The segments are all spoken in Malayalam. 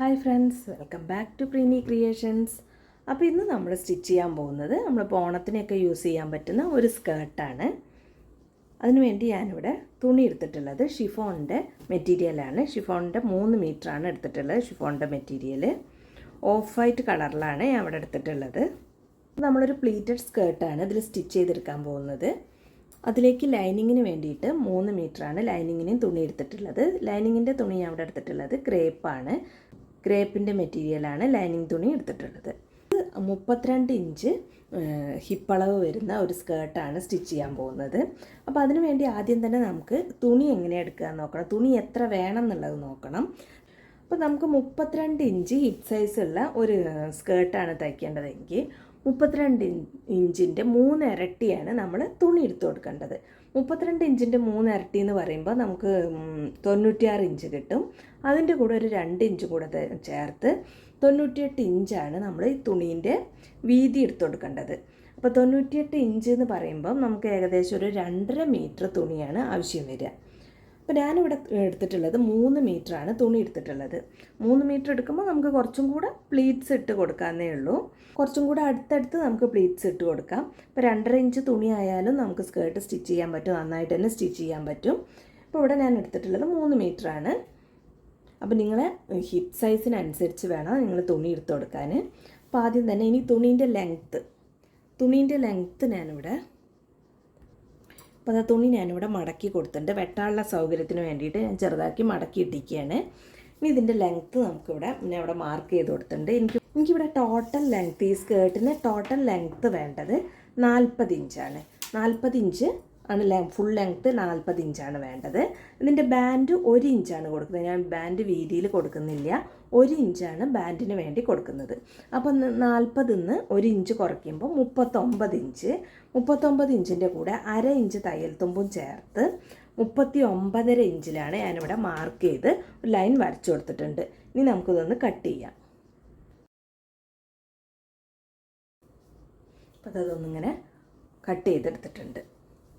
Hi friends welcome back to Preeni creations അപ്പോൾ ഇന്ന് നമ്മൾ സ്റ്റിച്ച് ചെയ്യാൻ പോകുന്നത് നമ്മൾ ഓണത്തിനൊക്കെ യൂസ് ചെയ്യാൻ പറ്റുന്ന ഒരു സ്കേർട്ടാണ് അതിനുവേണ്ടി ഞാനിവിടെ തുണി എടുത്തിട്ടുള്ളത് ഷിഫോണിന്റെ മെറ്റീരിയലാണ് ഷിഫോണിന്റെ മൂന്ന് ആണ് എടുത്തിട്ടുള്ളത് ഷിഫോണിന്റെ മെറ്റീരിയൽ ഓഫ് വൈറ്റ് കളറിലാണ് ഞാൻ ഇവിടെ എടുത്തിട്ടുള്ളത്. നമ്മളൊരു പ്ലീറ്റഡ് സ്കേർട്ടാണ് ഇതിൽ സ്റ്റിച്ച് ചെയ്തെടുക്കാൻ പോകുന്നത്. അതിലേക്ക് ലൈനിങ്ങിന് വേണ്ടിയിട്ട് മൂന്ന് മീറ്ററാണ് ലൈനിങ്ങിനും തുണി എടുത്തിട്ടുള്ളത്. ലൈനിങ്ങിന്റെ തുണി ഞാൻ ഇവിടെ എടുത്തിട്ടുള്ളത് ക്രേപ്പാണ് ക്രേപ്പിന്റെ മെറ്റീരിയലാണ് ലൈനിങ് തുണി എടുത്തിട്ടുള്ളത്. മുപ്പത്തിരണ്ട് ഇഞ്ച് ഹിപ്പളവ് വരുന്ന ഒരു സ്കേർട്ടാണ് സ്റ്റിച്ച് ചെയ്യാൻ പോകുന്നത്. അപ്പോൾ അതിന് വേണ്ടി ആദ്യം തന്നെ നമുക്ക് തുണി എങ്ങനെ എടുക്കുക നോക്കണം. തുണി എത്ര വേണം എന്നുള്ളത് നോക്കണം. അപ്പോൾ നമുക്ക് മുപ്പത്തിരണ്ട് ഇഞ്ച് ഹിപ്പ് സൈസുള്ള ഒരു സ്കേർട്ടാണ് തയ്ക്കേണ്ടതെങ്കിൽ മുപ്പത്തിരണ്ട് ഇഞ്ചിന്റെ മൂന്ന് ഇരട്ടിയാണ് നമ്മൾ തുണി എടുത്തു കൊടുക്കേണ്ടത്. മുപ്പത്തിരണ്ട് ഇഞ്ചിന്റെ മൂന്ന് ഇരട്ടി എന്ന് പറയുമ്പോൾ നമുക്ക് തൊണ്ണൂറ്റിയാറ് ഇഞ്ച് കിട്ടും. അതിന്റെ കൂടെ ഒരു രണ്ട് ഇഞ്ച് കൂടെ ചേർത്ത് തൊണ്ണൂറ്റിയെട്ട് ഇഞ്ചാണ് നമ്മൾ ഈ തുണീന്റെ വീതി എടുത്തു കൊടുക്കേണ്ടത്. അപ്പോൾ തൊണ്ണൂറ്റിയെട്ട് ഇഞ്ച് എന്ന് പറയുമ്പം നമുക്ക് ഏകദേശം ഒരു രണ്ടര മീറ്റർ തുണിയാണ് ആവശ്യം വരിക. അപ്പോൾ ഞാനിവിടെ എടുത്തിട്ടുള്ളത് മൂന്ന് ആണ് തുണി എടുത്തിട്ടുള്ളത്. മൂന്ന് മീറ്റർ എടുക്കുമ്പോൾ നമുക്ക് കുറച്ചും കൂടെ പ്ലീറ്റ്സ് ഇട്ട് കൊടുക്കാമെന്നേ ഉള്ളൂ. കുറച്ചും കൂടെ അടുത്തടുത്ത് നമുക്ക് പ്ലീറ്റ്സ് ഇട്ട് കൊടുക്കാം. ഇപ്പോൾ രണ്ടര ഇഞ്ച് തുണി ആയാലും നമുക്ക് സ്കേർട്ട് സ്റ്റിച്ച് ചെയ്യാൻ പറ്റും. നന്നായിട്ട് തന്നെ സ്റ്റിച്ച് ചെയ്യാൻ പറ്റും. ഇപ്പോൾ ഇവിടെ ഞാൻ എടുത്തിട്ടുള്ളത് മൂന്ന് ആണ് അപ്പോൾ നിങ്ങളെ ഹിപ്പ് സൈസിനനുസരിച്ച് വേണം നിങ്ങൾ തുണി എടുത്ത് കൊടുക്കാൻ. അപ്പോൾ ആദ്യം തന്നെ ഇനി തുണീന്റെ ലെങ്ത്ത്. തുണീന്റെ ലെങ്ത്ത് ഞാനിവിടെ അപ്പോൾ അത് തുണി ഞാനിവിടെ മടക്കി കൊടുത്തിട്ടുണ്ട്. വെട്ടാനുള്ള സൗകര്യത്തിന് വേണ്ടിയിട്ട് ഞാൻ ചെറുതാക്കി മടക്കി ഇട്ടിരിക്കുകയാണ്. ഇനി ഇതിന്റെ ലെങ്ത്ത് നമുക്കിവിടെ ഞാൻ ഇവിടെ മാർക്ക് ചെയ്ത് കൊടുത്തിട്ടുണ്ട്. എനിക്ക് എനിക്കിവിടെ ടോട്ടൽ ലെങ്ത്ത് ഈ സ്കേർട്ടിന് ടോട്ടൽ ലെങ്ത്ത് വേണ്ടത് നാൽപ്പത് ഇഞ്ചാണ്. നാൽപ്പത് ഇഞ്ച് ആണ് ലെ ഫുൾ ലെങ്ത്ത് നാൽപ്പത് ഇഞ്ചാണ് വേണ്ടത്. ഇതിന്റെ ബാൻഡ് ഒരു ഇഞ്ചാണ് കൊടുക്കുന്നത്. ഞാൻ ബാൻഡ് വീതിയിൽ കൊടുക്കുന്നില്ല. ഒരു ഇഞ്ചാണ് ബാൻഡിന് വേണ്ടി കൊടുക്കുന്നത്. അപ്പം നാൽപ്പതിൽ നിന്ന് ഒരു ഇഞ്ച് കുറയ്ക്കുമ്പോൾ മുപ്പത്തൊമ്പത് ഇഞ്ച്. മുപ്പത്തൊമ്പത് ഇഞ്ചിന്റെ കൂടെ അര ഇഞ്ച് തയ്യൽ തുമ്പും ചേർത്ത് മുപ്പത്തി ഒമ്പതര ഇഞ്ചിലാണ് ഞാനിവിടെ മാർക്ക് ചെയ്ത് ഒരു ലൈൻ വരച്ചു കൊടുത്തിട്ടുണ്ട്. ഇനി നമുക്കിതൊന്ന് കട്ട് ചെയ്യാം. അപ്പോൾ അതൊന്നിങ്ങനെ കട്ട് ചെയ്തെടുത്തിട്ടുണ്ട്.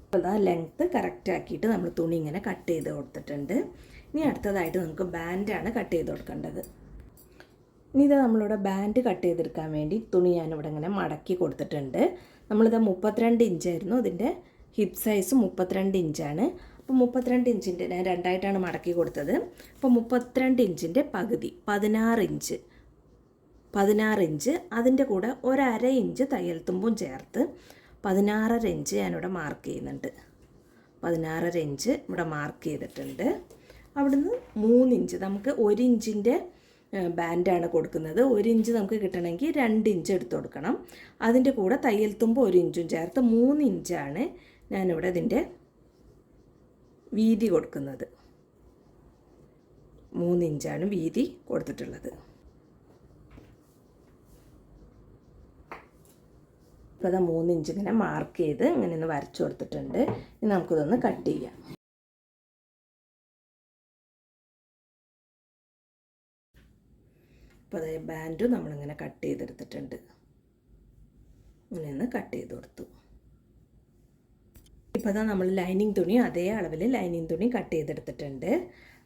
അപ്പോൾ ആ ലെങ്ത്ത് കറക്റ്റ് ആക്കിയിട്ട് നമ്മൾ തുണി ഇങ്ങനെ കട്ട് ചെയ്ത് കൊടുത്തിട്ടുണ്ട്. ഇനി അടുത്തതായിട്ട് നമുക്ക് ബാൻഡാണ് കട്ട് ചെയ്ത് കൊടുക്കേണ്ടത്. ഇനി ഇത് നമ്മളിവിടെ ബാൻഡ് കട്ട് ചെയ്തെടുക്കാൻ വേണ്ടി തുണി ഞാനിവിടെ ഇങ്ങനെ മടക്കി കൊടുത്തിട്ടുണ്ട്. നമ്മളിത് മുപ്പത്തിരണ്ട് ഇഞ്ചായിരുന്നു ഇതിന്റെ ഹിപ്പ് സൈസ് മുപ്പത്തിരണ്ട് ഇഞ്ചാണ് അപ്പോൾ മുപ്പത്തിരണ്ട് ഇഞ്ചിന്റെ ഞാൻ രണ്ടായിട്ടാണ് മടക്കി കൊടുത്തത്. അപ്പോൾ മുപ്പത്തിരണ്ട് ഇഞ്ചിന്റെ പകുതി പതിനാറ് ഇഞ്ച് പതിനാറ് ഇഞ്ച് അതിന്റെ കൂടെ ഒരര ഇഞ്ച് തയ്യൽ തുമ്പും ചേർത്ത് പതിനാറര ഇഞ്ച് ഞാനിവിടെ മാർക്ക് ചെയ്യുന്നുണ്ട്. പതിനാറര ഇഞ്ച് ഇവിടെ മാർക്ക് ചെയ്തിട്ടുണ്ട്. അവിടുന്ന് മൂന്നിഞ്ച് നമുക്ക് ഒരു ഇഞ്ചിന്റെ ബാൻഡാണ് കൊടുക്കുന്നത്. ഒരു ഇഞ്ച് നമുക്ക് കിട്ടണമെങ്കിൽ രണ്ട് ഇഞ്ച് എടുത്തു കൊടുക്കണം. അതിന്റെ കൂടെ തയ്യൽ തുമ്പ് ഒരു ഇഞ്ചും ചേർത്ത് മൂന്ന് ഇഞ്ചാണ് ഞാനിവിടെ ഇതിന്റെ വീതി കൊടുക്കുന്നത്. മൂന്ന് ഇഞ്ചാണ് വീതി കൊടുത്തിട്ടുള്ളത്. ഇപ്പോൾ അത് മൂന്ന് ഇഞ്ച് ഇങ്ങനെ മാർക്ക് ചെയ്ത് ഇങ്ങനെ ഒന്ന് വരച്ചു കൊടുത്തിട്ടുണ്ട്. ഇനി നമുക്കിതൊന്ന് കട്ട് ചെയ്യാം. അപ്പോൾ അതായത് ബാൻഡ് നമ്മളിങ്ങനെ കട്ട് ചെയ്തെടുത്തിട്ടുണ്ട്. ഇങ്ങനെ കട്ട് ചെയ്ത് കൊടുത്തു. ഇപ്പോൾ അതാ നമ്മൾ ലൈനിങ് തുണി അതേ അളവിൽ ലൈനിങ് തുണി കട്ട് ചെയ്തെടുത്തിട്ടുണ്ട്.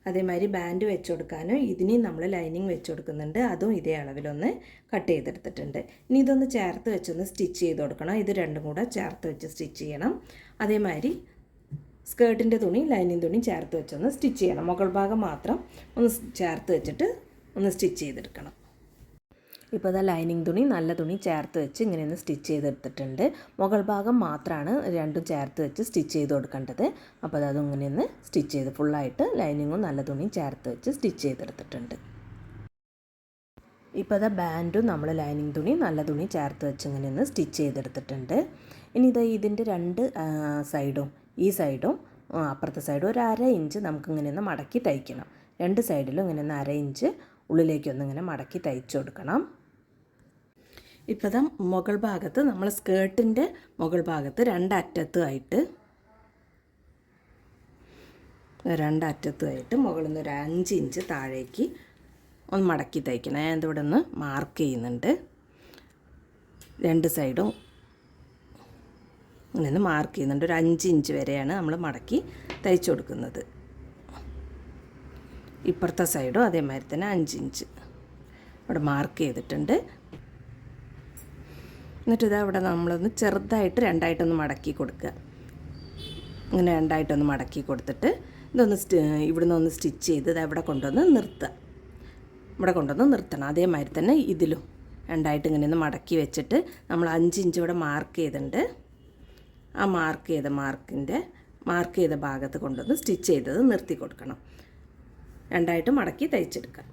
അതേമാതിരി ബാൻഡ് വെച്ച് കൊടുക്കാനും ഇതിനെയും നമ്മൾ ലൈനിങ് വെച്ച് കൊടുക്കുന്നുണ്ട്. അതും ഇതേ അളവിലൊന്ന് കട്ട് ചെയ്തെടുത്തിട്ടുണ്ട്. ഇനി ഇതൊന്ന് ചേർത്ത് വെച്ചൊന്ന് സ്റ്റിച്ച് ചെയ്ത് കൊടുക്കണം. ഇത് രണ്ടും കൂടെ ചേർത്ത് വെച്ച് സ്റ്റിച്ച് ചെയ്യണം. അതേമാതിരി സ്കേർട്ടിന്റെ തുണി ലൈനിങ് തുണി ചേർത്ത് വെച്ചൊന്ന് സ്റ്റിച്ച് ചെയ്യണം. മുകൾ ഭാഗം മാത്രം ഒന്ന് ചേർത്ത് വെച്ചിട്ട് ഒന്ന് സ്റ്റിച്ച് ചെയ്തെടുക്കണം. ഇപ്പോൾ അതാ ലൈനിങ് തുണി നല്ല തുണി ചേർത്ത് വെച്ച് ഇങ്ങനെ ഒന്ന് സ്റ്റിച്ച് ചെയ്തെടുത്തിട്ടുണ്ട്. മുകൾ ഭാഗം മാത്രമാണ് രണ്ടും ചേർത്ത് വെച്ച് സ്റ്റിച്ച് ചെയ്ത് കൊടുക്കേണ്ടത്. അപ്പോൾ അത് ഇങ്ങനെ ഒന്ന് സ്റ്റിച്ച് ചെയ്ത് ഫുള്ളായിട്ട് ലൈനിങ്ങും നല്ല തുണിയും ചേർത്ത് വെച്ച് സ്റ്റിച്ച് ചെയ്തെടുത്തിട്ടുണ്ട്. ഇപ്പോൾ അതാ ബാൻഡും നമ്മൾ ലൈനിങ് തുണി നല്ല തുണി ചേർത്ത് വെച്ച് ഇങ്ങനെ ഒന്ന് സ്റ്റിച്ച് ചെയ്തെടുത്തിട്ടുണ്ട്. ഇനി ഇതാ ഇതിന്റെ രണ്ട് സൈഡും ഈ സൈഡും അപ്പുറത്തെ സൈഡും ഒരു അര ഇഞ്ച് നമുക്കിങ്ങനെ ഒന്ന് മടക്കി തയ്ക്കണം. രണ്ട് സൈഡിലും ഇങ്ങനെ ഒന്ന് അര ഇഞ്ച് ഉള്ളിലേക്കൊന്ന് ഇങ്ങനെ മടക്കി തയ്ച്ചു കൊടുക്കണം. ഇപ്പോൾ ഇതാ മുകൾ ഭാഗത്ത് നമ്മൾ സ്കേർട്ടിന്റെ മുകൾ ഭാഗത്ത് രണ്ടറ്റത്തുമായിട്ട് രണ്ടറ്റത്തുമായിട്ട് മുകളിൽ നിന്ന് ഒരു അഞ്ച് ഇഞ്ച് താഴേക്ക് ഒന്ന് മടക്കി തയ്ക്കണം. ഞാൻ ഇതിവിടെ ഒന്ന് മാർക്ക് ചെയ്യുന്നുണ്ട്. രണ്ട് സൈഡും ഇങ്ങനെ മാർക്ക് ചെയ്യുന്നുണ്ട്. ഒരു അഞ്ച് ഇഞ്ച് വരെയാണ് നമ്മൾ മടക്കി തയ്ച്ചു കൊടുക്കുന്നത്. ഇപ്പുറത്തെ സൈഡും അതേമാതിരി തന്നെ അഞ്ച് ഇഞ്ച്. ഇവിടെ മാർക്ക് ചെയ്തിട്ടുണ്ട്. എന്നിട്ട് ഇതാ ഇവിടെ നമ്മളൊന്ന് ചെറുതായിട്ട് രണ്ടായിട്ടൊന്ന് മടക്കി കൊടുക്കുക. ഇങ്ങനെ രണ്ടായിട്ടൊന്ന് മടക്കി കൊടുത്തിട്ട് ഇതൊന്ന് ഇവിടുന്ന് ഒന്ന് സ്റ്റിച്ച് ചെയ്ത് ഇത് ഇവിടെ കൊണ്ടുവന്ന് നിർത്തുക. ഇവിടെ കൊണ്ടുവന്ന് നിർത്തണം. അതേമാതിരി തന്നെ ഇതിലും രണ്ടായിട്ട് ഇങ്ങനെ ഒന്ന് മടക്കി വെച്ചിട്ട് നമ്മൾ അഞ്ച് ഇഞ്ച് ഇവിടെ മാർക്ക് ചെയ്തിട്ടുണ്ട്. ആ മാർക്ക് ചെയ്ത മാർക്കിന്റെ മാർക്ക് ചെയ്ത ഭാഗത്ത് കൊണ്ടുവന്ന് സ്റ്റിച്ച് ചെയ്തത് നിർത്തി കൊടുക്കണം. രണ്ടായിട്ട് മടക്കി തയ്ച്ചെടുക്കാം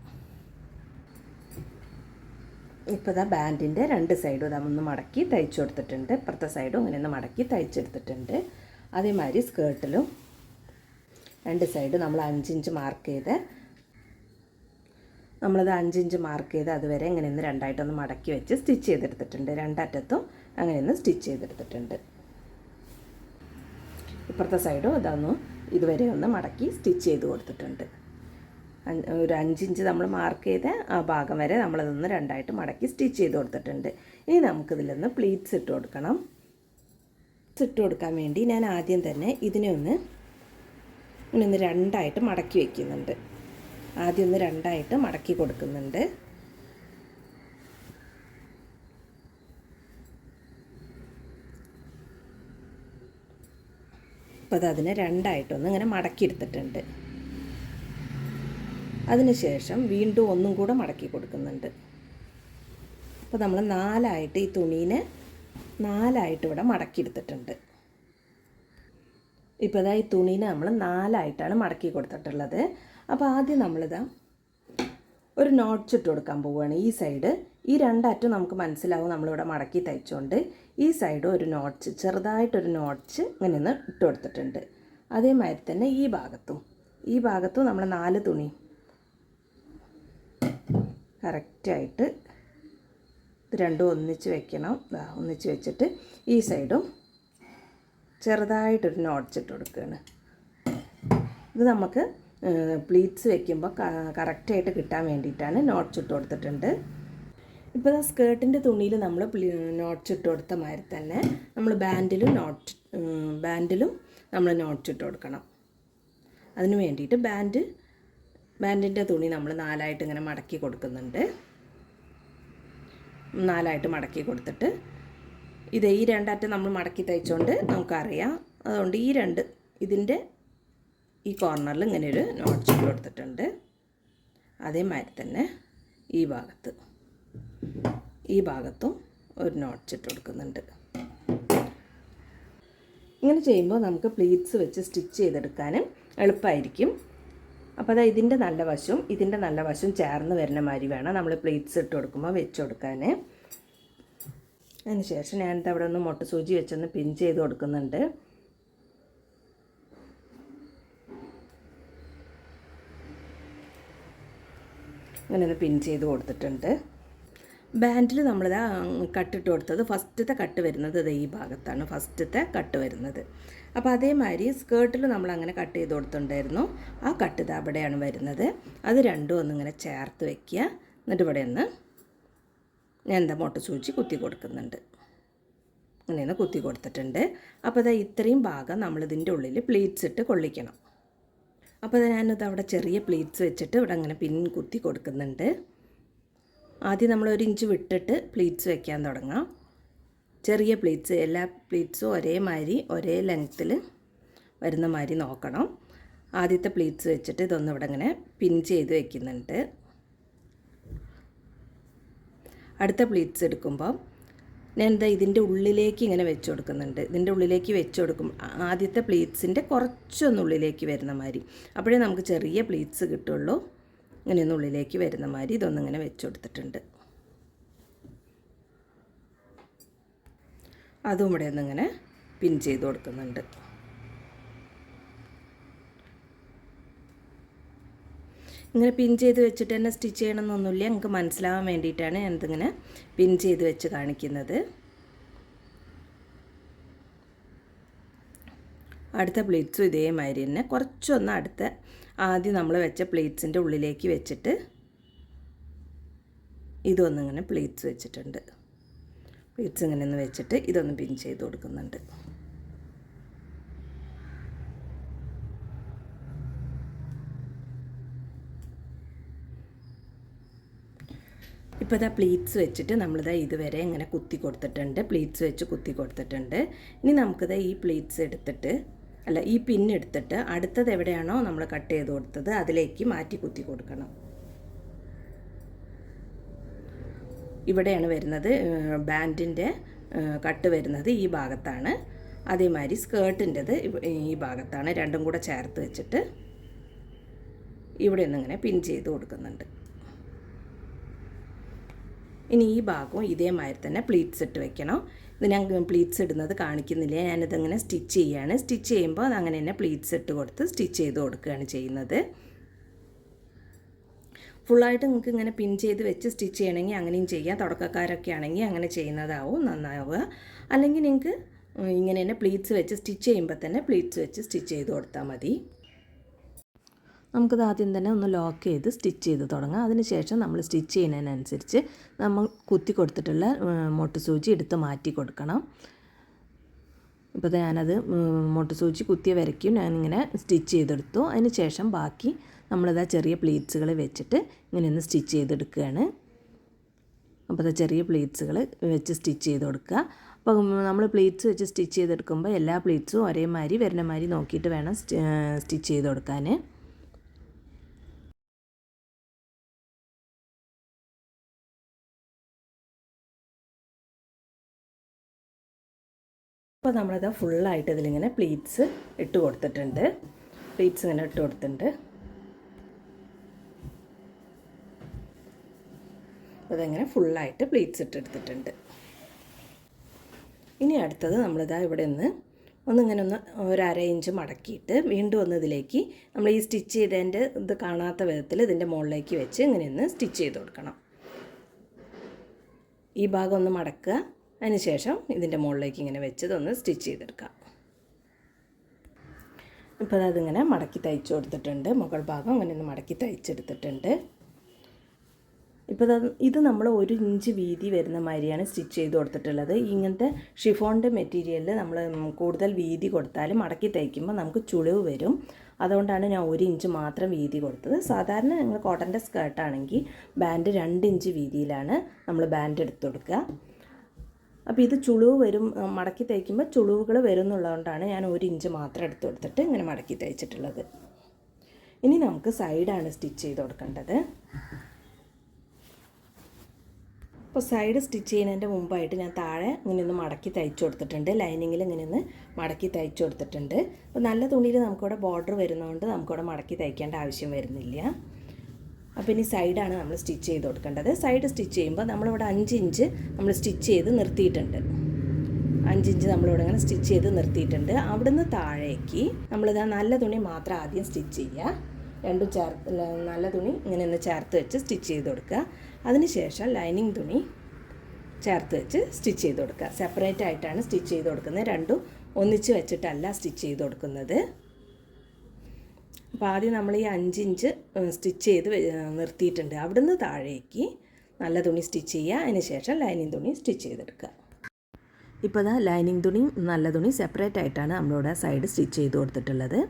ഇപ്പോൾ ഇതാ ബാൻഡിന്റെ രണ്ട് സൈഡും ഇതാ ഒന്ന് മടക്കി തയ്ച്ചു കൊടുത്തിട്ടുണ്ട്. ഇപ്പുറത്തെ സൈഡും ഇങ്ങനെ ഒന്ന് മടക്കി തയ്ച്ചെടുത്തിട്ടുണ്ട്. അതേമാതിരി സ്കേർട്ടിലും രണ്ട് സൈഡും നമ്മൾ അഞ്ചിഞ്ച് മാർക്ക് ചെയ്ത് നമ്മളത് അഞ്ചിഞ്ച് മാർക്ക് ചെയ്ത് അതുവരെ ഇങ്ങനെ ഒന്ന് രണ്ടായിട്ടൊന്ന് മടക്കി വെച്ച് സ്റ്റിച്ച് ചെയ്തെടുത്തിട്ടുണ്ട്. രണ്ടറ്റത്തും അങ്ങനെ ഒന്ന് സ്റ്റിച്ച് ചെയ്തെടുത്തിട്ടുണ്ട്. ഇപ്പുറത്തെ സൈഡും ഇതൊന്ന് ഇതുവരെ ഒന്ന് മടക്കി സ്റ്റിച്ച് ചെയ്ത് കൊടുത്തിട്ടുണ്ട്. ഒരു അഞ്ചിഞ്ച് നമ്മൾ മാർക്ക് ചെയ്ത ആ ഭാഗം വരെ നമ്മളതൊന്ന് രണ്ടായിട്ട് മടക്കി സ്റ്റിച്ച് ചെയ്ത് കൊടുത്തിട്ടുണ്ട്. ഇനി നമുക്കിതിലൊന്ന് പ്ലീറ്റ്സ് ഇട്ട് കൊടുക്കണം. ഇട്ട് കൊടുക്കാൻ വേണ്ടി ഞാൻ ആദ്യം തന്നെ ഇതിനെ ഒന്ന് ഇങ്ങനെ രണ്ടായിട്ട് മടക്കി വയ്ക്കുന്നുണ്ട് ആദ്യം ഒന്ന് രണ്ടായിട്ട് മടക്കി കൊടുക്കുന്നുണ്ട്. അപ്പോൾ അത് അതിനെ രണ്ടായിട്ടൊന്ന് ഇങ്ങനെ മടക്കി എടുത്തിട്ടുണ്ട്. അതിനുശേഷം വീണ്ടും ഒന്നും കൂടെ മടക്കി കൊടുക്കുന്നുണ്ട്. അപ്പോൾ നമ്മൾ നാലായിട്ട് ഈ തുണീനെ നാലായിട്ട് ഇവിടെ മടക്കിയെടുത്തിട്ടുണ്ട് ഇപ്പോൾ ഈ തുണീനെ നമ്മൾ നാലായിട്ടാണ് മടക്കി കൊടുത്തിട്ടുള്ളത്. അപ്പോൾ ആദ്യം നമ്മളിതാ ഒരു നോട്ട്സ് ഇട്ട് കൊടുക്കാൻ പോവുകയാണ്. ഈ സൈഡ് ഈ രണ്ടറ്റം നമുക്ക് മനസ്സിലാവും നമ്മളിവിടെ മടക്കി തയ്ച്ചുകൊണ്ട് ഈ സൈഡ് ഒരു നോട്ട്സ് ചെറുതായിട്ടൊരു നോട്ട്സ് ഇങ്ങനെ ഒന്ന് ഇട്ട് കൊടുത്തിട്ടുണ്ട്. അതേമാതിരി തന്നെ ഈ ഭാഗത്തും ഈ ഭാഗത്തും നമ്മൾ നാല് തുണി കറക്റ്റായിട്ട് ഇത് രണ്ടും ഒന്നിച്ച് വെക്കണം. ഒന്നിച്ച് വെച്ചിട്ട് ഈ സൈഡും ചെറുതായിട്ടൊരു നോട്ട്സ് ഇട്ട് കൊടുക്കുകയാണ്. ഇത് നമുക്ക് പ്ലീറ്റ്സ് വെക്കുമ്പോൾ കറക്റ്റായിട്ട് കിട്ടാൻ വേണ്ടിയിട്ടാണ് നോട്ട്സ് കൊടുത്തിട്ടുണ്ട്. ഇപ്പോൾ സ്കേർട്ടിന്റെ തുണിയിൽ നമ്മൾ നോട്ട്സ് കൊടുത്ത മാതിരി തന്നെ നമ്മൾ ബാൻഡിലും നോട്ട് ബാൻഡിലും നമ്മൾ നോട്ട്സ് കൊടുക്കണം. അതിന് വേണ്ടിയിട്ട് ബാൻഡ് ബാൻഡിന്റെ തുണി നമ്മൾ നാലായിട്ട് ഇങ്ങനെ മടക്കി കൊടുക്കുന്നുണ്ട്. നാലായിട്ട് മടക്കി കൊടുത്തിട്ട് ഇത് ഈ രണ്ടറ്റം നമ്മൾ മടക്കി തയ്ച്ചുകൊണ്ട് നമുക്കറിയാം. അതുകൊണ്ട് ഈ രണ്ട് ഇതിന്റെ ഈ കോർണറിൽ ഇങ്ങനെ ഒരു നോട്ട്സ് കൊടുത്തിട്ടുണ്ട്. അതേമാതിരി തന്നെ ഈ ഭാഗത്ത് ഈ ഭാഗത്തും ഒരു നോട്ട്സ് ഇട്ട് കൊടുക്കുന്നുണ്ട്. ഇങ്ങനെ ചെയ്യുമ്പോൾ നമുക്ക് പ്ലീറ്റ്സ് വെച്ച് സ്റ്റിച്ച് ചെയ്തെടുക്കാനും എളുപ്പമായിരിക്കും. അപ്പോൾ അതാ ഇതിന്റെ നല്ല വശവും ഇതിന്റെ നല്ല വശവും ചേർന്ന് വരുന്ന മാതിരി വേണം. നമ്മൾ പ്ലേറ്റ്സ് ഇട്ട് കൊടുക്കുമ്പോൾ വെച്ച് കൊടുക്കാൻ അതിന് ശേഷം ഞാനിത് അവിടെ ഒന്ന് മുട്ട സൂചി വെച്ചൊന്ന് പിൻ ചെയ്ത് കൊടുക്കുന്നുണ്ട്. അങ്ങനെ ഒന്ന് പിൻ ചെയ്ത് കൊടുത്തിട്ടുണ്ട്. ബാൻഡിൽ നമ്മളിതാ കട്ടിട്ട് കൊടുത്തത് ഫസ്റ്റത്തെ കട്ട് വരുന്നത് ഈ ഭാഗത്താണ്. ഫസ്റ്റത്തെ കട്ട് വരുന്നത്. അപ്പോൾ അതേമാതിരി സ്കേർട്ടിൽ നമ്മൾ അങ്ങനെ കട്ട് ചെയ്ത് കൊടുത്തിട്ടുണ്ടായിരുന്നു. ആ കട്ട് ഇത് അവിടെയാണ് വരുന്നത്. അത് രണ്ടും ഒന്നിങ്ങനെ ചേർത്ത് വെക്കുക. എന്നിട്ട് ഇവിടെ ഒന്ന് ഞാൻ എന്താ മുട്ട സൂചി കുത്തി കൊടുക്കുന്നുണ്ട്. അങ്ങനെയൊന്ന് കുത്തി കൊടുത്തിട്ടുണ്ട്. അപ്പോൾ ഇതാ ഇത്രയും ഭാഗം നമ്മളിതിന്റെ ഉള്ളിൽ പ്ലീറ്റ്സ് ഇട്ട് കൊള്ളിക്കണം. അപ്പോൾ ഞാനിത് അവിടെ ചെറിയ പ്ലീറ്റ്സ് വെച്ചിട്ട് ഇവിടെ അങ്ങനെ പിൻ കുത്തി കൊടുക്കുന്നുണ്ട്. ആദ്യം നമ്മൾ ഒരു ഇഞ്ച് വിട്ടിട്ട് പ്ലീറ്റ്സ് വെക്കാൻ തുടങ്ങാം. ചെറിയ പ്ലീറ്റ്സ് എല്ലാ പ്ലീറ്റ്സും ഒരേമാതിരി ഒരേ ലെങ്ത്തിൽ വരുന്ന മാതിരി നോക്കണം. ആദ്യത്തെ പ്ലീറ്റ്സ് വെച്ചിട്ട് ഇതൊന്ന് ഇവിടെ ഇങ്ങനെ പിൻ ചെയ്ത് വെക്കുന്നുണ്ട്. അടുത്ത പ്ലീറ്റ്സ് എടുക്കുമ്പോൾ ഞാൻ എന്താ ഇതിന്റെ ഉള്ളിലേക്ക് ഇങ്ങനെ വെച്ച് കൊടുക്കുന്നുണ്ട്. ഇതിന്റെ ഉള്ളിലേക്ക് വെച്ച് കൊടുക്കും ആദ്യത്തെ പ്ലീറ്റ്സിന്റെ കുറച്ചൊന്ന് ഉള്ളിലേക്ക് വരുന്ന മാതിരി അപ്പോഴേ നമുക്ക് ചെറിയ പ്ലീറ്റ്സ് കിട്ടുള്ളൂ. ഇങ്ങനെയൊന്ന് ഉള്ളിലേക്ക് വരുന്ന മാതിരി ഇതൊന്നിങ്ങനെ വെച്ച് കൊടുത്തിട്ടുണ്ട്. അതും ഇവിടെ ഒന്നിങ്ങനെ പിൻ ചെയ്ത് കൊടുക്കുന്നുണ്ട്. ഇങ്ങനെ പിൻ ചെയ്ത് വെച്ചിട്ട് തന്നെ സ്റ്റിച്ച് ചെയ്യണമെന്നൊന്നുമില്ല. നിങ്ങൾക്ക് മനസ്സിലാവാൻ വേണ്ടിയിട്ടാണ് ഞാനിതിങ്ങനെ പിൻ ചെയ്ത് വെച്ച് കാണിക്കുന്നത്. അടുത്ത പ്ലേറ്റ്സും ഇതേമാതിരി തന്നെ. കുറച്ചൊന്ന് അടുത്ത ആദ്യം നമ്മൾ വെച്ച പ്ലേറ്റ്സിന്റെ ഉള്ളിലേക്ക് വെച്ചിട്ട് ഇതൊന്നിങ്ങനെ പ്ലേറ്റ്സ് വെച്ചിട്ടുണ്ട്. പ്ലേറ്റ്സ് ഇങ്ങനെ ഒന്ന് വെച്ചിട്ട് ഇതൊന്ന് പിൻ ചെയ്ത് കൊടുക്കുന്നുണ്ട്. ഇപ്പോൾ ഇതാ പ്ലീറ്റ്സ് വെച്ചിട്ട് നമ്മളിതാ ഇതുവരെ ഇങ്ങനെ കുത്തി കൊടുത്തിട്ടുണ്ട്. പ്ലീറ്റ്സ് വെച്ച് കുത്തി കൊടുത്തിട്ടുണ്ട്. ഇനി നമുക്കിതാ ഈ പ്ലീറ്റ്സ് എടുത്തിട്ട് അല്ല ഈ പിന്നെടുത്തിട്ട് അടുത്തത് എവിടെയാണോ നമ്മൾ കട്ട് ചെയ്ത് കൊടുത്തത് അതിലേക്ക് മാറ്റി കുത്തി കൊടുക്കണം. ഇവിടെയാണ് വരുന്നത് ബാൻഡിന്റെ കട്ട് വരുന്നത് ഈ ഭാഗത്താണ്. അതേമാതിരി സ്കേർട്ടിന്റെത് ഈ ഭാഗത്താണ്. രണ്ടും കൂടെ ചേർത്ത് വെച്ചിട്ട് ഇവിടെ ഒന്നിങ്ങനെ പിൻ ചെയ്ത് കൊടുക്കുന്നുണ്ട്. ഇനി ഈ ഭാഗവും ഇതേമാതിരി തന്നെ പ്ലീറ്റ്സ് ഇട്ട് വെക്കണം. ഇത് ഞാൻ പ്ലീറ്റ്സ് ഇടുന്നത് കാണിക്കുന്നില്ല. ഞാനിതങ്ങനെ സ്റ്റിച്ച് ചെയ്യുകയാണ് സ്റ്റിച്ച് ചെയ്യുമ്പോൾ അങ്ങനെ തന്നെ പ്ലീറ്റ്സ് ഇട്ട് കൊടുത്ത് സ്റ്റിച്ച് ചെയ്ത് കൊടുക്കുകയാണ് ചെയ്യുന്നത്. ഫുള്ളായിട്ട് നിങ്ങൾക്ക് ഇങ്ങനെ പിൻ ചെയ്ത് വെച്ച് സ്റ്റിച്ച് ചെയ്യണമെങ്കിൽ അങ്ങനെയും ചെയ്യാം. തുടക്കക്കാരൊക്കെ ആണെങ്കിൽ അങ്ങനെ ചെയ്യുന്നതാവും നന്നാവുക. അല്ലെങ്കിൽ നിങ്ങൾക്ക് ഇങ്ങനെ തന്നെ പ്ലീറ്റ്സ് വെച്ച് സ്റ്റിച്ച് ചെയ്യുമ്പോൾ തന്നെ പ്ലീറ്റ്സ് വെച്ച് സ്റ്റിച്ച് ചെയ്ത് കൊടുത്താൽ മതി. നമുക്കത് ആദ്യം തന്നെ ഒന്ന് ലോക്ക് ചെയ്ത് സ്റ്റിച്ച് ചെയ്ത് തുടങ്ങാം. അതിനുശേഷം നമ്മൾ സ്റ്റിച്ച് ചെയ്യുന്നതിനനുസരിച്ച് നമ്മൾ കുത്തി കൊടുത്തിട്ടുള്ള മൊട്ട് സൂചി എടുത്ത് മാറ്റി കൊടുക്കണം. ഇപ്പോൾ ഞാനത് മൊട്ട് സൂചി കുത്തിയ വരയ്ക്കും. ഞാനിങ്ങനെ സ്റ്റിച്ച് ചെയ്തെടുത്തു. അതിന് ശേഷം ബാക്കി നമ്മളിതാ ചെറിയ പ്ലീറ്റ്സുകൾ വെച്ചിട്ട് ഇങ്ങനെ ഒന്ന് സ്റ്റിച്ച് ചെയ്തെടുക്കുകയാണ്. അപ്പോൾ അത് ചെറിയ പ്ലീറ്റ്സുകൾ വെച്ച് സ്റ്റിച്ച് ചെയ്ത് കൊടുക്കുക. അപ്പോൾ നമ്മൾ പ്ലീറ്റ്സ് വെച്ച് സ്റ്റിച്ച് ചെയ്തെടുക്കുമ്പോൾ എല്ലാ പ്ലീറ്റ്സും ഒരേമാതിരി വരുന്ന മാതിരി നോക്കിയിട്ട് വേണം സ്റ്റിച്ച് ചെയ്ത് കൊടുക്കാൻ. അപ്പോൾ നമ്മളിത് ഫുള്ളായിട്ട് ഇതിലിങ്ങനെ പ്ലീറ്റ്സ് ഇട്ട് കൊടുത്തിട്ടുണ്ട്. പ്ലീറ്റ്സ് ഇങ്ങനെ ഇട്ട് കൊടുത്തിട്ടുണ്ട്. അതങ്ങനെ ഫുള്ളായിട്ട് പ്ലീറ്റ്സ് ഇട്ടെടുത്തിട്ടുണ്ട്. ഇനി അടുത്തത് നമ്മളിതാ ഇവിടെ നിന്ന് ഒന്നിങ്ങനെ ഒന്ന് ഒരു അര ഇഞ്ച് മടക്കിയിട്ട് വീണ്ടും ഒന്ന് ഇതിലേക്ക് നമ്മൾ ഈ സ്റ്റിച്ച് ചെയ്തതിന്റെ ഇത് കാണാത്ത വിധത്തിൽ ഇതിന്റെ മുകളിലേക്ക് വെച്ച് ഇങ്ങനെ ഒന്ന് സ്റ്റിച്ച് ചെയ്ത് കൊടുക്കണം. ഈ ഭാഗം ഒന്ന് മടക്കുക. അതിനുശേഷം ഇതിന്റെ മുകളിലേക്ക് ഇങ്ങനെ വെച്ചതൊന്ന് സ്റ്റിച്ച് ചെയ്തെടുക്കാം. ഇപ്പോൾ അതിങ്ങനെ മടക്കി തയ്ച്ചു കൊടുത്തിട്ടുണ്ട്. മുകൾ ഭാഗം അങ്ങനെ ഒന്ന് മടക്കി തയ്ച്ചെടുത്തിട്ടുണ്ട്. ഇപ്പോൾ ഇത് നമ്മൾ ഒരു ഇഞ്ച് വീതി വരുന്ന മാതിരിയാണ് സ്റ്റിച്ച് ചെയ്ത് കൊടുത്തിട്ടുള്ളത്. ഇങ്ങനത്തെ ഷിഫോണിന്റെ മെറ്റീരിയലിൽ നമ്മൾ കൂടുതൽ വീതി കൊടുത്താൽ മടക്കി തയ്ക്കുമ്പോൾ നമുക്ക് ചുളിവ് വരും. അതുകൊണ്ടാണ് ഞാൻ ഒരു ഇഞ്ച് മാത്രം വീതി കൊടുത്തത്. സാധാരണ ഞങ്ങൾ കോട്ടന്റെ സ്കേർട്ടാണെങ്കിൽ ബാൻഡ് രണ്ട് ഇഞ്ച് വീതിയിലാണ് നമ്മൾ ബാൻഡ് എടുത്ത് കൊടുക്കുക അപ്പോൾ ഇത് ചുളിവ് വരും മടക്കി തയ്ക്കുമ്പോൾ ചുളിവുകൾ വരും എന്നുള്ളതുകൊണ്ടാണ് ഞാൻ ഒരു ഇഞ്ച് മാത്രം എടുത്ത് കൊടുത്തിട്ട് ഇങ്ങനെ മടക്കി തയ്ച്ചിട്ടുള്ളത്. ഇനി നമുക്ക് സൈഡാണ് സ്റ്റിച്ച് ചെയ്ത് കൊടുക്കേണ്ടത്. അപ്പോൾ സൈഡ് സ്റ്റിച്ച് ചെയ്യുന്നതിന്റെ മുമ്പായിട്ട് ഞാൻ താഴെ ഇങ്ങനെ ഒന്ന് മടക്കി തയ്ച്ചു കൊടുത്തിട്ടുണ്ട്. ലൈനിങ്ങിൽ ഇങ്ങനെ ഒന്ന് മടക്കി തയ്ച്ചു കൊടുത്തിട്ടുണ്ട്. അപ്പോൾ നല്ല തുണിയിൽ നമുക്കിവിടെ ബോർഡർ വരുന്നതുകൊണ്ട് നമുക്കിവിടെ മടക്കി തയ്ക്കേണ്ട ആവശ്യം വരുന്നില്ല. അപ്പോൾ ഇനി സൈഡാണ് നമ്മൾ സ്റ്റിച്ച് ചെയ്ത് കൊടുക്കേണ്ടത്. സൈഡ് സ്റ്റിച്ച് ചെയ്യുമ്പോൾ നമ്മളിവിടെ അഞ്ച് ഇഞ്ച് നമ്മൾ സ്റ്റിച്ച് ചെയ്ത് നിർത്തിയിട്ടുണ്ട്. അഞ്ച് ഇഞ്ച് നമ്മളിവിടെ ഇങ്ങനെ സ്റ്റിച്ച് ചെയ്ത് നിർത്തിയിട്ടുണ്ട്. അവിടുന്ന് താഴേക്ക് നമ്മളിതാ നല്ല തുണി മാത്രം ആദ്യം സ്റ്റിച്ച് ചെയ്യുക. രണ്ടും ചേർത്ത് നല്ല തുണി ഇങ്ങനെ ഒന്ന് ചേർത്ത് വെച്ച് സ്റ്റിച്ച് ചെയ്ത് കൊടുക്കുക. അതിനുശേഷം ലൈനിങ് തുണി ചേർത്ത് വെച്ച് സ്റ്റിച്ച് ചെയ്ത് കൊടുക്കുക. സെപ്പറേറ്റ് ആയിട്ടാണ് സ്റ്റിച്ച് ചെയ്ത് കൊടുക്കുന്നത്. രണ്ടും ഒന്നിച്ച് വെച്ചിട്ടല്ല സ്റ്റിച്ച് ചെയ്ത് കൊടുക്കുന്നത്. അപ്പോൾ ആദ്യം നമ്മൾ ഈ അഞ്ചിഞ്ച് സ്റ്റിച്ച് ചെയ്ത് നിർത്തിയിട്ടുണ്ട്. അവിടുന്ന് താഴേക്ക് നല്ല തുണി സ്റ്റിച്ച് ചെയ്യുക. അതിന് ശേഷം ലൈനിങ് തുണി സ്റ്റിച്ച് ചെയ്തെടുക്കുക. ഇപ്പോൾ ഇതാ ലൈനിങ് തുണി നല്ല തുണി സെപ്പറേറ്റ് ആയിട്ടാണ് നമ്മളിവിടെ സൈഡ് സ്റ്റിച്ച് ചെയ്ത് കൊടുത്തിട്ടുള്ളത്.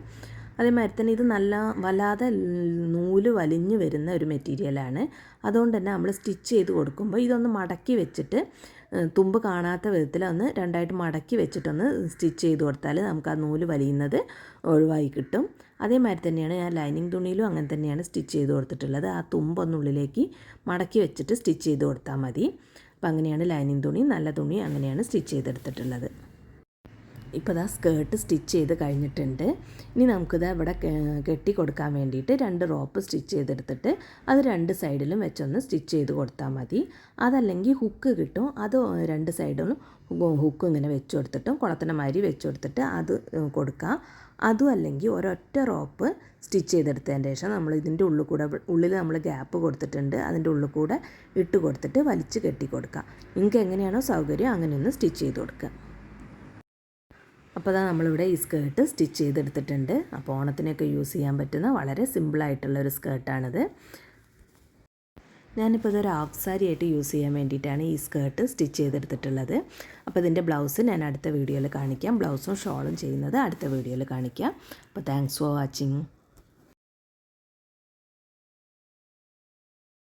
അതേമാതിരി തന്നെ ഇത് നല്ല വല്ലാതെ നൂൽ വലിഞ്ഞു വരുന്ന ഒരു മെറ്റീരിയലാണ്. അതുകൊണ്ട് തന്നെ നമ്മൾ സ്റ്റിച്ച് ചെയ്ത് കൊടുക്കുമ്പോൾ ഇതൊന്ന് മടക്കി വെച്ചിട്ട് തുമ്പ് കാണാത്ത വിധത്തിൽ ഒന്ന് രണ്ടായിട്ട് മടക്കി വെച്ചിട്ടൊന്ന് സ്റ്റിച്ച് ചെയ്ത് കൊടുത്താൽ നമുക്ക് ആ നൂൽ വലിയുന്നത് ഒഴിവായി കിട്ടും. അതേമാതിരി തന്നെയാണ് ഞാൻ ലൈനിങ് തുണിയിലും അങ്ങനെ തന്നെയാണ് സ്റ്റിച്ച് ചെയ്ത് കൊടുത്തിട്ടുള്ളത്. ആ തുമ്പൊന്നുള്ളിലേക്ക് മടക്കി വെച്ചിട്ട് സ്റ്റിച്ച് ചെയ്ത് കൊടുത്താൽ മതി. അപ്പം അങ്ങനെയാണ് ലൈനിങ് തുണി നല്ല തുണി അങ്ങനെയാണ് സ്റ്റിച്ച് ചെയ്തെടുത്തിട്ടുള്ളത്. ഇപ്പോൾ ഇതാ സ്കേർട്ട് സ്റ്റിച്ച് ചെയ്ത് കഴിഞ്ഞിട്ടുണ്ട്. ഇനി നമുക്കിത് ഇവിടെ കെട്ടി കൊടുക്കാൻ വേണ്ടിയിട്ട് രണ്ട് റോപ്പ് സ്റ്റിച്ച് ചെയ്തെടുത്തിട്ട് അത് രണ്ട് സൈഡിലും വെച്ചൊന്ന് സ്റ്റിച്ച് ചെയ്ത് കൊടുത്താൽ മതി. അതല്ലെങ്കിൽ ഹുക്ക് കിട്ടും. അത് രണ്ട് സൈഡിലും ഹുക്ക് ഇങ്ങനെ വെച്ച് കൊടുത്തിട്ടും കുളത്തിന്റെ മാതിരി വെച്ച് കൊടുത്തിട്ട് അത് കൊടുക്കാം. അതും അല്ലെങ്കിൽ ഒരൊറ്റ റോപ്പ് സ്റ്റിച്ച് ചെയ്തെടുത്തതിന് ശേഷം നമ്മൾ ഇതിന്റെ ഉള്ളിൽ കൂടെ ഉള്ളിൽ നമ്മൾ ഗ്യാപ്പ് കൊടുത്തിട്ടുണ്ട്. അതിന്റെ ഉള്ളിൽ കൂടെ ഇട്ട് കൊടുത്തിട്ട് വലിച്ച് കെട്ടി കൊടുക്കുക നിങ്ങൾക്ക് എങ്ങനെയാണോ സൗകര്യം അങ്ങനെ ഒന്ന് സ്റ്റിച്ച് ചെയ്ത് കൊടുക്കുക. അപ്പോൾ അതാ നമ്മളിവിടെ ഈ സ്കേർട്ട് സ്റ്റിച്ച് ചെയ്തെടുത്തിട്ടുണ്ട്. അപ്പോൾ ഓണത്തിനൊക്കെ യൂസ് ചെയ്യാൻ പറ്റുന്ന വളരെ സിമ്പിളായിട്ടുള്ള ഒരു സ്കേർട്ടാണിത് ഞാനിപ്പോൾ ഇതൊരു ഹാഫ് സാരി ആയിട്ട് യൂസ് ചെയ്യാൻ വേണ്ടിയിട്ടാണ് ഈ സ്കേർട്ട് സ്റ്റിച്ച് ചെയ്തെടുത്തിട്ടുള്ളത്. അപ്പോൾ ഇതിന്റെ ബ്ലൗസ് ഞാൻ അടുത്ത വീഡിയോയിൽ കാണിക്കാം. ബ്ലൗസും ഷോളും ചെയ്യുന്നത് അടുത്ത വീഡിയോയിൽ കാണിക്കാം. അപ്പോൾ താങ്ക്സ് ഫോർ വാച്ചിങ്